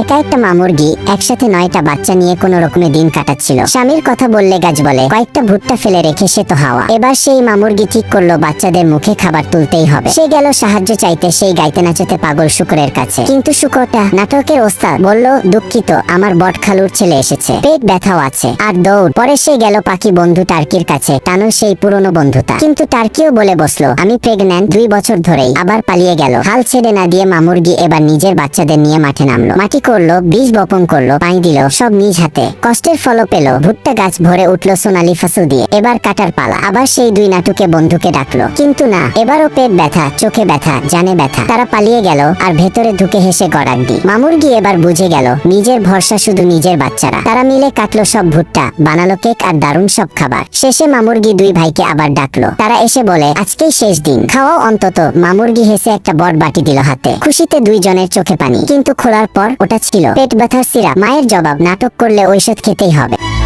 একা একটা মামুরগি একসাথে নয়টা বাচ্চা নিয়ে কোন রকমে দিন কাটাচ্ছিল। স্বামীর কথা বললে গাছ বলে, কয়েকটা ভুট্টা ফেলে রেখে সে তো হাওয়া। এবার সেই মামুরগি ঠিক করল, বাচ্চাদের মুখে খাবার তুলতেই হবে। সে গেল সাহায্য চাইতে সেই গাইতে নাচতে পাগল শুকরের কাছে। কিন্তু শুকরটা নাটকের ওস্তাদ বলল, দুঃখিত, আমার বট খালুর ছেলে এসেছে। পেট ব্যথাও আছে। আর দৌড়। পরে সে গেল পাখি বন্ধু টার্কির কাছে, টানো সেই পুরনো বন্ধুতা কিন্তু টার্কিও বলে বসল, আমি প্রেগন্যান্ট দুই বছর ধরেই। আবার পালিয়ে গেল। হাল ছেড়ে না দিয়ে মামুরগি এবার নিজের বাচ্চাদের নিয়ে মাঠে নামলো। মাটি করল বীজ বপন করল, পানি দিল, সব নিজ হাতে। কষ্টের ফলও পেল, ভুট্টা গাছ ভরে উঠল সোনালি ফসল দিয়ে। এবার কাটার পালা, আবার সেই দুই নাটুকে বন্ধুকে ডাকলো। কিন্তু না, এবারও পেট ব্যথা, চোখে ব্যথা, জানে ব্যথা। তারা পালিয়ে গেল, আর ভেতরে ঢুকে হেসে গড়াক দি মামুরগি এবার বুঝে গেল, নিজের ভরসা শুধু নিজের বাচ্চারা। তারা মিলে কাটলো সব ভুট্টা, বানালো কেক আর দারুণ সব খাবার। শেষে মামুরগি দুই ভাইকে আবার ডাকলো। তারা এসে বলে, আজকেই শেষ দিন। খাওয়াও অন্তত। মামুরগি হেসে একটা বড় বাটি দিল হাতে। খুশিতে দুইজনের চোখে পানি। কিন্তু খোলার পর ওটা ছিল। পেট ব্যথার সিরাপ। মায়ের জবাব নাটক করলে ঔষধ খেতেই হবে।